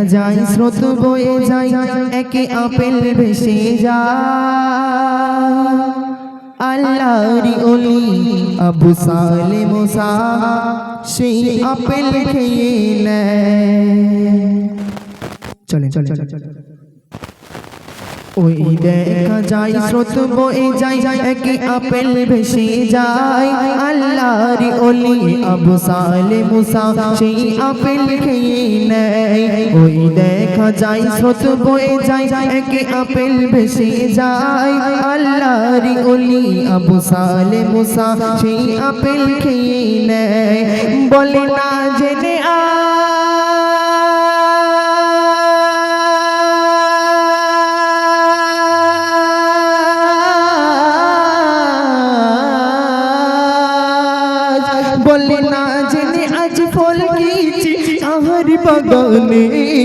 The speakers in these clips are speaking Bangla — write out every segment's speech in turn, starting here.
দেখা যায় স্রোত বয়ে যায় একে আপেল ভেসে যায় আল্লাহরি অলি আবু সালে মুসা সেই আপেল খেয়ে নেয় চলে চলে চলে ওই দেখা যায় স্রোত বয়ে যায় একে আপেল ভেসে যায়। আল্লাহর ওলি আবু সালে মুসা সেই আপেল খেয়ে নেয়। ওই দেখা যায় স্রোত বয়ে যায় একে আপেল ভেসে যায়। আল্লাহর ওলি আবু সালে মুসা সেই আপেল খেয়ে নেয়। বলে না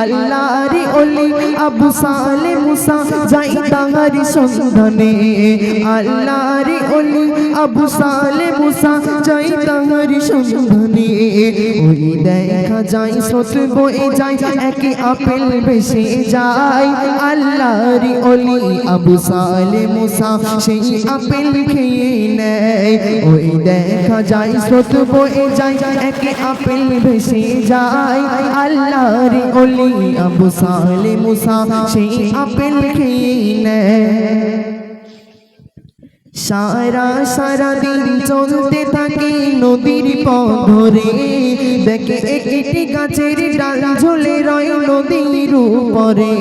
আল্লাহর ওলি আবু সালে মুসা যাই তাহারি সন্ধানে। আল্লাহর ওলি আবু সালে মুসা যাই তাহারি সন্ধানে। ওই দেখা যায় স্রোত বয়ে যায় একে আপেল ভেসে যায় আল্লাহর ওলি আবু সালে মুসা সেই আপেল খেয়ে নেয়। ওই দেখা যায় স্রোত বয়ে যায় একে আপেল ভেসে যায় আল্লাহর ওলি আবু সালে মুসা সেই আপেল খেয়ে নেয় সারা সারা দিন চলতে থাকে নদীর পথ ধরে দেখে একটি গাছের ডাল ঝুলে রয় নদীর উপরে।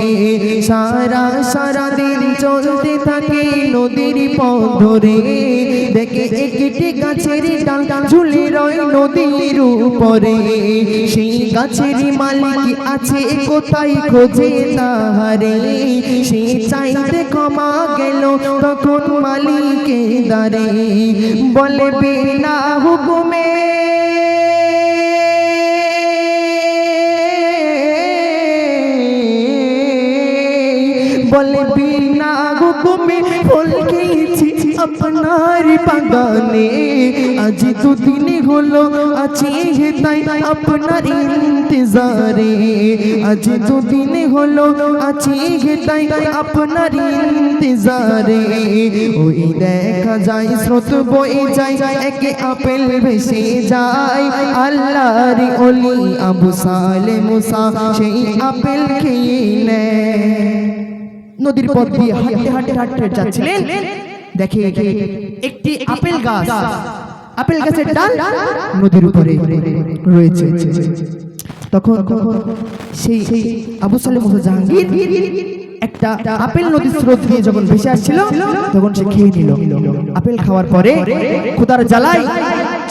সারা সারা দিন চলতে থাকে নদীর পথ ধরে দেখে একটি গাছের ডাল ঝুলে রয় নদীর উপরে। সেই গাছের মালিক আছে কোথায় খোঁজে তাহারে। সে চাইতে ক্ষমা গেল তখন মালিকে দারে বলে বিনা হুকুমে। বলে হুকুমে ফুল খেয়েছি আপনার বাগানে আজ দুদিন হলো আছি তাই আপনার ইন্তজারে আজ দুদিন হলো আছি তাই আপনার ইন্তজারে ওই দেখা যায় স্রোত বয়ে যায় একে আপেল ভেসে যায় আল্লাহর ওলি আবু সালে মুসা সেই আপেল খেয়ে নেয় নদীর পথ দিয়ে হাঁটতে হাঁটতে হাঁটতে যাচ্ছিলেন। দেখে একটি আপেল গাছ। আপেল গাছের ডাল নদীর উপরে রয়েছে। তখন সেই সেই আবু সালে মুসা জাহাঙ্গীর একটা আপেল নদীর স্রোত দিয়ে যখন ভেসে আসছিল তখন সে খেয়ে নিল। আপেল খাওয়ার পরে খুদার জ্বালায়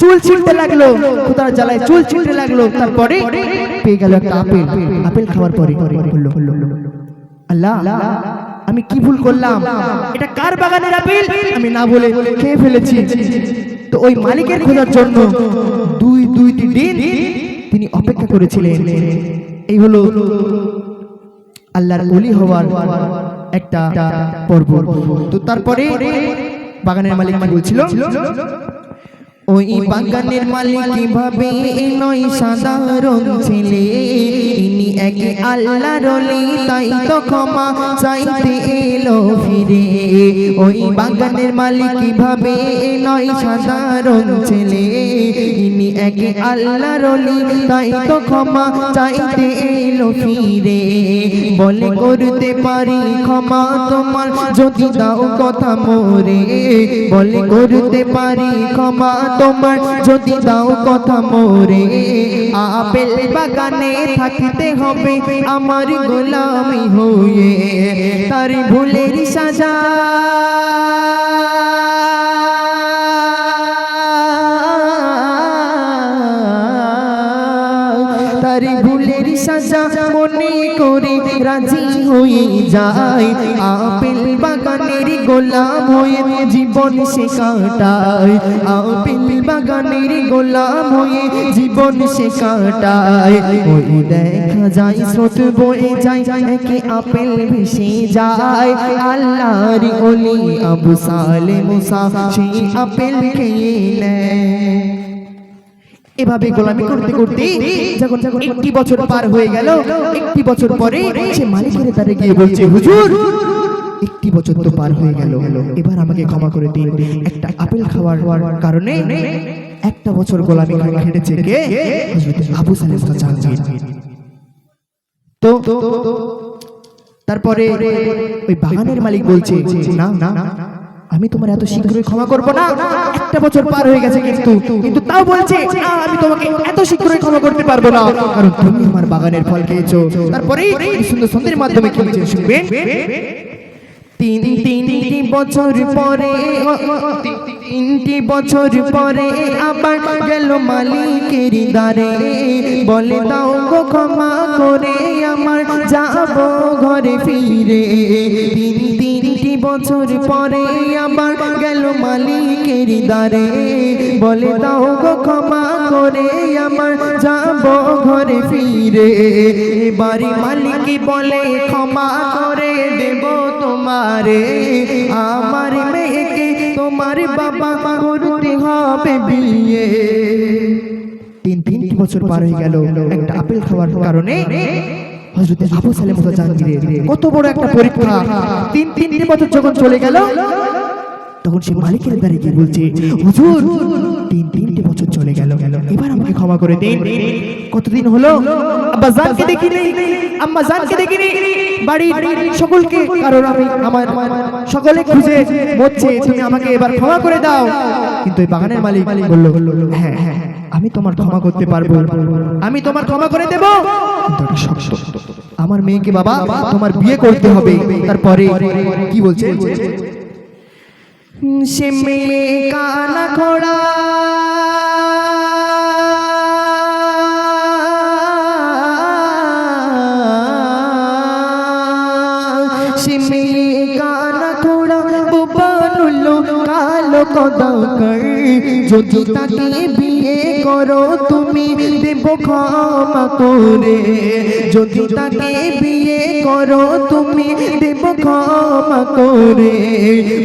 চুল ছিঁড়তে লাগল। খুদার জ্বালায় চুল ছিঁড়তে লাগল। তারপরে পেয়ে গেল একটা আপেল। আপেল খাওয়ার পরে বলল আল্লাহ আমি কি ভুল করলাম? এটা কার বাগানের আপেল? আমি না বলে খেয়ে ফেলেছি। তো ওই মালিকের খোঁজার জন্য দুই দুইটি দিন তিনি অপেক্ষা করেছিলেন। এই হলো আল্লাহর ওলি হওয়ার একটা পর্ব। তো তারপরে বাগানের মালিক বলছিল? ওই বাগানের মালিক কীভাবে নয় সাধারণ ছেলে? ইনি এক আল্লাহ রলি তাই তো ক্ষমা চাইতে এলো ফিরে। ওই বাগানের মালিক কীভাবে নয় সাধারণ ছেলে? ইনি একে আল্লাহ রলি তাই তো ক্ষমা চাইতে এলো ফিরে। বলে করতে পারি ক্ষমা তোমার। যদি দাও কথা মোরে বলে করতে পারি ক্ষমা তোমার। যদি দাও কথা মোরে আপেল বাগানে থাকতে হবে আমার গোলামি হয়ে। তার ভুলের সাজা সাজা মনে করে রাজি হয়ে যায়। আপেল বাগানের গোলাম হয়ে জীবন সে কাটায়। আপেল বাগানের গোলাম হয়ে জীবন সে কাটায়। ওই দেখা যায়, স্রোত বয়ে যায়, একে আপেল ভেসে যায়। আল্লাহর ওলি আবু সালে মুসা সেই আপেল খেয়ে নেয়। এভাবে গোলামি করতে করতে যখন একটি বছর পার হয়ে গেল একটি বছর পরে সে মালিকের দ্বারে গিয়ে বলছে হুজুর একটি বছর তো পার হয়ে গেল। এবার আমাকে ক্ষমা করে দিন। একটা আপেল খাওয়ার কারণে একটা বছর গোলামি খেটেছে কে? আবু সালেম তো তারপরে ওই বাগানের মালিক বলছে না না আমি তোমার এত শীঘ্রই ক্ষমা করব না? একটা বছর পার হয়ে গেছে কিন্তু। কিন্তু তাও বলছে আমি তোমাকে এত শীঘ্রই ক্ষমা করতে পারব না। কারণ তুমি আমার বাগানের ফল খেয়েছো। তারপরে সুন্দর সুন্দরের মাধ্যমে বলছেন শুনবেন? তিন তিন বছর পরে তিনটি বছর পরে আবার গেল মালিকের দ্বারে। বলে, দাও গো ক্ষমা করে আমার, যাব ঘরে ফিরে। তিন তিনটি বছর পরে আবার গেল মালিকের দ্বারে। বলে, দাও গো ক্ষমা করে আমার, যাব ঘরে ফিরে। বাড়ি মালিক বলে, ক্ষমা করে দেব তোমারে। আমার মেয়েকে তোমার বাবা করতে হবে বিয়ে। তিন তিনটি বছর পার হয়ে গেল একটা আপেল খাওয়ার কারণে হজরতে আবু সালেম জাহাঙ্গীরের। কত বড় একটা পরীক্ষা। তিন তিনটি বছর যখন চলে গেল তখন সে মালিকের দ্বারে গিয়ে বলছে হুজুর তিন তিনটি বছর চলে গেল। এবার আমাকে ক্ষমা করে দিন। কতদিন হলো? আব্বা জানকে দেখিনি আম্মা জানকে দেখিনি। বাড়ি সকলকে কারণ আমি আমার সকলে খুঁজে মরছে তুমি আমাকে এবার ক্ষমা করে দাও। কিন্তু এই বাগানের মালিক বলল হ্যাঁ হ্যাঁ আমি তোমার ক্ষমা করতে পারব। আমি তোমার ক্ষমা করে দেব। আমার মেয়েকে বাবা তোমার বিয়ে করতে হবে। তারপরে কি বলছে? সে মেয়ে কানা খোড়া সে মেয়ে কানা খোড়া বানুলো কালো কদকর যদি তাকে করো তুমি দেব ক্ষমা করে। যদি তাকে বিয়ে করো তুমি দেব ক্ষমা করে।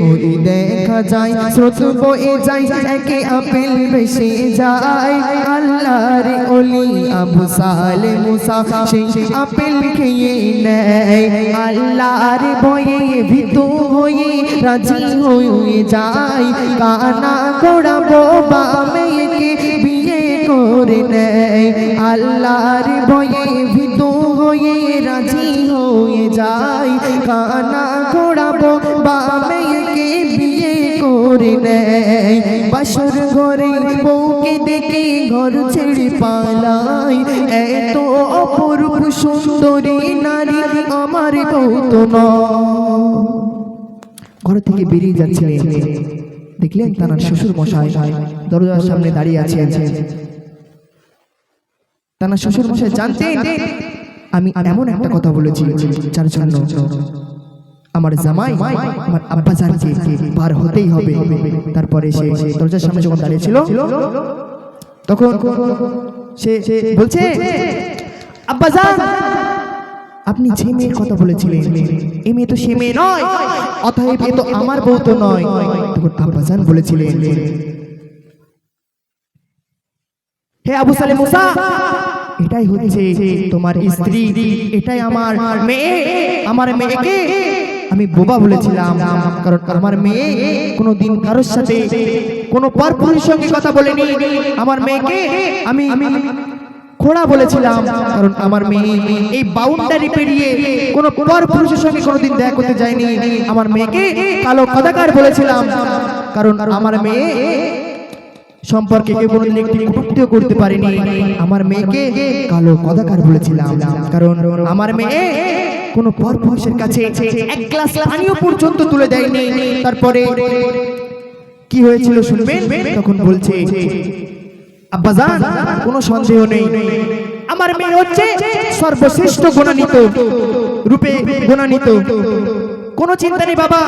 ওই দেখা যায়, স্রোত বয়ে যায়, একে আপেল ভেসে যায়। আল্লাহর ওলি আবু সালে মুসা, সেই আপেল খেয়ে নেয়। আল্লাহর ভয়ে ভীতু হয়ে রাজি হয়ে যায়। কানা গোড়া বোবা মেয়েকে বিয়ে করে নেয় আল্লাহর ভয়ে ভীতু হয়ে রাজি হয়ে যায়। কানা গোড়া বোবা মেয়েকে বিয়ে করে নেয় বাসর ঘরে বউকে দেখে ঘর ছেড়ে পালাই এত অপরূপ সুন্দরী নারী আমার বউ তো ঘর থেকে বেরিয়ে যাচ্ছে দেখলেন তার শ্বশুর মশাই দরজার সামনে দাঁড়িয়ে আছেন। তার শ্বশুর মশাই জানতেন আমি এমন একটা কথা বলেছি যার জন্য আমার জামাই আমার আব্বা জানকে পার হতেই হবে। তারপরে সে দরজার সামনে যখন দাঁড়িয়েছিল তখন সে বলছে আব্বা জান আপনি যে মেয়ের কথা বলেছিলেন এই মেয়ে তো সে মেয়ে নয় অতএব এ তো আমার বউ তো নয়। তখন আব্বাজান বলেছিলেন হে আবু সালে মুসা এটাই হচ্ছে তোমার স্ত্রী, এটাই আমার মেয়ে, আমার মেয়েকে আমি বোবা বলেছিলাম। কারণ আমার মেয়ে কোনো দিন কারোর সাথে কোনো পরপুরুষের সঙ্গে কথা বলেনি। আমার মেয়েকে আমি আমি খোড়া বলেছিলাম। কারণ আমার মেয়ে এই বাউন্ডারি পেরিয়ে কোনো পর পুরুষের সঙ্গে কোনোদিন দেখা করতে যায়নি। আমার মেয়েকে কালো কদাকার বলেছিলাম। কারণ আমার মেয়ে সম্পর্কে কেউ কোনোদিন একটি কটূক্তিও করতে পারেনি। আমার মেয়েকে কালো কদাকার বলেছিলাম, কারণ আমার মেয়ে কোনো পর পুরুষের কাছে এক গ্লাস পানিও পর্যন্ত তুলে দেয়নি। তারপরে কি হয়েছিল শুনবেন? তখন বলছে আব্বাজান কোনো সন্দেহ নেই। আমার মেয়ে হচ্ছে সর্বশ্রেষ্ঠ গুণান্বিত রূপে গুণান্বিত। কোনো চিন্তা নেই বাবা,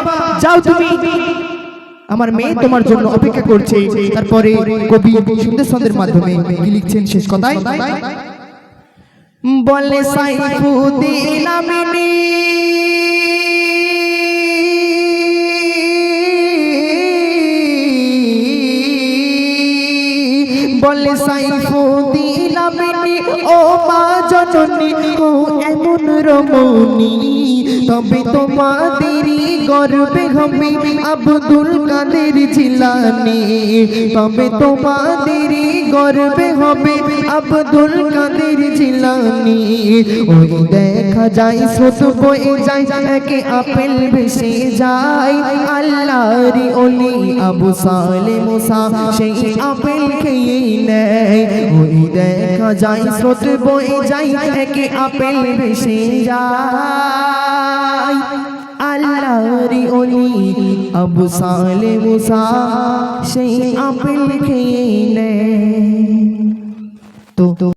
যাও তুমি। আমার মেয়ে তোমার জন্য অপেক্ষা করছে। তারপরে কবি সুন্দর ছন্দের মাধ্যমে কি লিখছেন শেষ কথায়? বলে সাইফুদ্দিন আমিনী। বলে সাইফু নামিনী ও মা জননী ও এমন রমণী। তবে তোমাদেরই গর্বে হবে আব্দুল কাদের জিলানি। তবে তোমাদেরই গর্বে হবে আব্দুল কাদের জিলানি। ওই দেখা যায় স্রোত বয়ে যায়, একে আপেল ভেসে যায়। আল্লাহর ওলি আবু সালে মুসা সেই আপেল খেয়ে নেয়। ওই দেখা যায় স্রোত বয়ে যায়, একে আপেল ভেসে যায়। আল্লাহর অলি আবু সালে মুসা সেই আপেল খেয়ে নেয়। তো